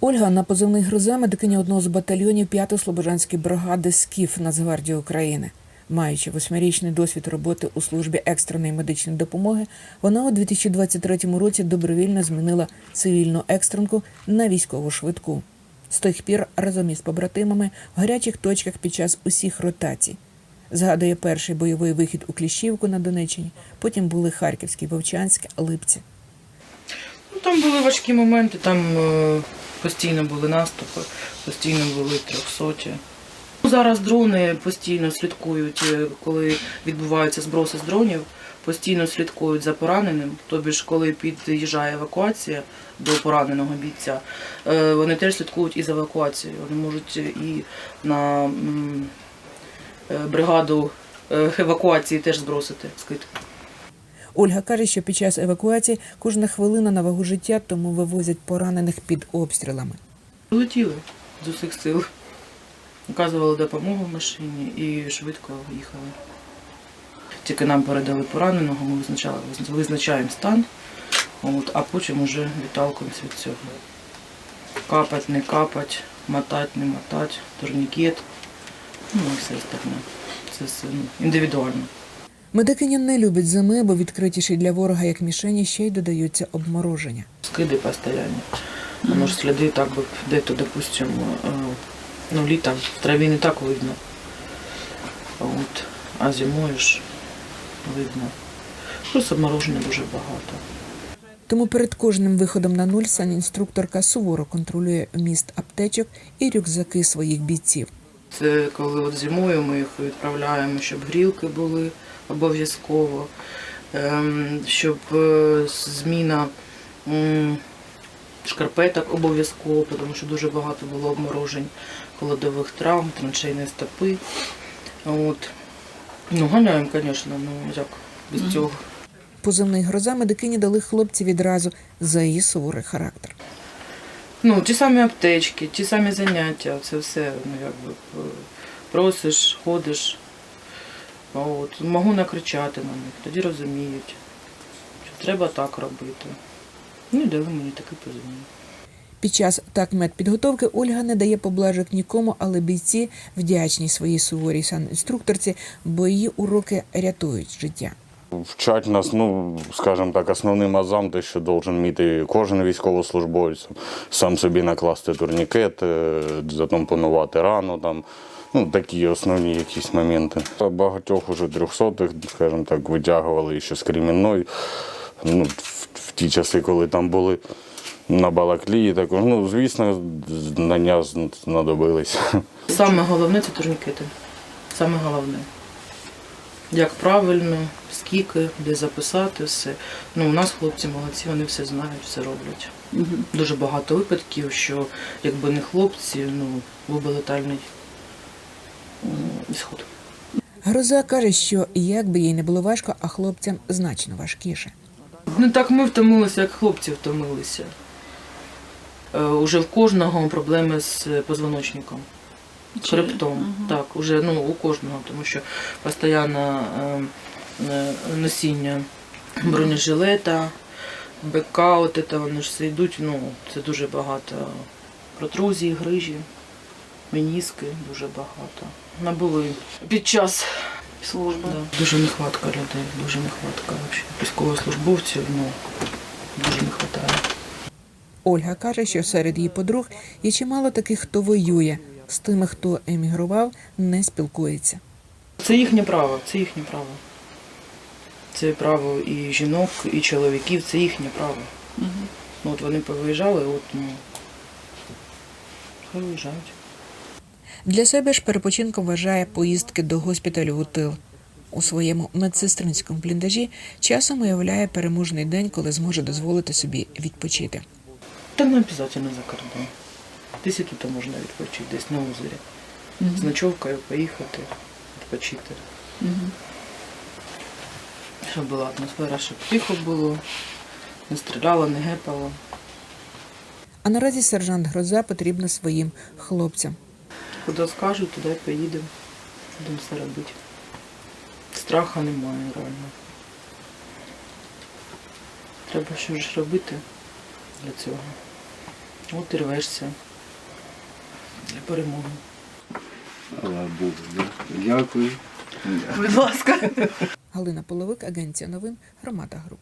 Ольга на позивний гроза медикиня одного з батальйонів 5-ї слобожанської бригади СКІФ Нацгвардії України. Маючи восьмирічний досвід роботи у службі екстреної медичної допомоги, вона у 2023 році добровільно змінила цивільну екстренку на військову швидку. З тих пір разом із побратимами в гарячих точках під час усіх ротацій. Згадує перший бойовий вихід у Кліщівку на Донеччині, потім були Харківський, Вовчанськ, Липці. Ну, там були важкі моменти, там е, постійно були наступи, постійно були трьохсоті. Ну, Зараз дрони постійно слідкують, е, коли відбуваються зброси з дронів, постійно слідкують за пораненим. Тобі ж, коли під'їжджає евакуація до пораненого бійця, е, вони теж слідкують і за евакуацією. Вони можуть і на е, бригаду е, евакуації теж збросити скид. Ольга каже, що під час евакуації кожна хвилина на вагу життя, тому вивозять поранених під обстрілами. Летіли з усіх сил. Оказували допомогу в машині і швидко їхали. Тільки нам передали пораненого, ми визначали, визначаємо стан, от, а потім вже відталкуємося від цього. Капать, не капать, мотать, не мотать, турнікет, ну і все остальне. Це все ну, індивідуально. Медикиня не любить зими, бо відкритіші для ворога як мішені ще й додаються обмороження. Скиди постійні. Воно ж сліди так би де-то, допустимо, е, ну, літом в траві не так видно. От. А зимою ж видно. Просто обмороження дуже багато. Тому перед кожним виходом на нуль санінструкторка суворо контролює вміст аптечок і рюкзаки своїх бійців. Це коли от зимою ми їх відправляємо, щоб грілки були обов'язково, ем, щоб е, зміна шкарпеток обов'язково, тому що дуже багато було обморожень холодових травм, траншейної стопи. От. Ну, ганяємо, звісно, ну як без цього. Позивний гроза медикині дали хлопці відразу за її суворий характер. Ну, ті самі аптечки, ті самі заняття, це все, ну якби е, просиш, ходиш. А От, можу накричати на них, тоді розуміють, що треба так робити. Ну і дали мені такий позивний. Під час так медпідготовки Ольга не дає поблажок нікому, але бійці вдячні своїй суворій санінструкторці, бо її уроки рятують життя. Вчать нас, ну скажімо так, основним азам, те, що должен вміти кожен військовослужбовець, сам собі накласти турнікет, е, затампонувати рану, там, ну такі основні якісь моменти. Багатьох уже трьохсотих, скажімо так, витягували ще з Кремінної. Ну, в, в ті часи, коли там були на Балаклії, також, ну, звісно, знання знадобились. Саме головне це турнікети. Саме головне. Як правильно, скільки, де записати, все. Ну, у нас хлопці молодці, вони все знають, все роблять. Дуже багато випадків, що якби не хлопці, ну, був би летальний м, ісход. Гроза каже, що як би їй не було важко, а хлопцям значно важкіше. Не так ми втомилися, як хлопці втомилися. Е, уже в кожного проблеми з позвоночником. З хребтом. Так, уже ну, у кожного, тому що постійно е, е, носіння бронежилета, БК, от це, вони ж все йдуть, ну, це дуже багато протрузій, грижі, меніски, дуже багато. Набули під час служби. Да. Дуже нехватка людей, дуже нехватка. Військовослужбовців, ну, дуже не вистачає. Ольга каже, що серед її подруг є чимало таких, хто воює. З тими, хто емігрував, не спілкується. Це їхнє право, це їхнє право. Це право і жінок, і чоловіків, це їхнє право. Ну, от вони повиїжджали, от, ну, хай виїжджають. Для себе ж перепочинком вважає поїздки до госпіталю у тил. У своєму медсестринському бліндажі часом уявляє переможний день, коли зможе дозволити собі відпочити. Та не обов'язково за кордон. Десь і тут можна відпочити, десь на озері. З ночовкою поїхати, відпочити. Щоб була атмосфера, щоб тихо було, не стріляло, не гепало. А наразі сержант Гроза потрібна своїм хлопцям. Куди скажуть, туди поїдемо. Будемо все робити. Страха немає реально. Треба щось робити для цього. От і рвешся для перемоги. Слава Богу. Дякую. Будь ласка. Галина Половик, агенція новин, громада груп.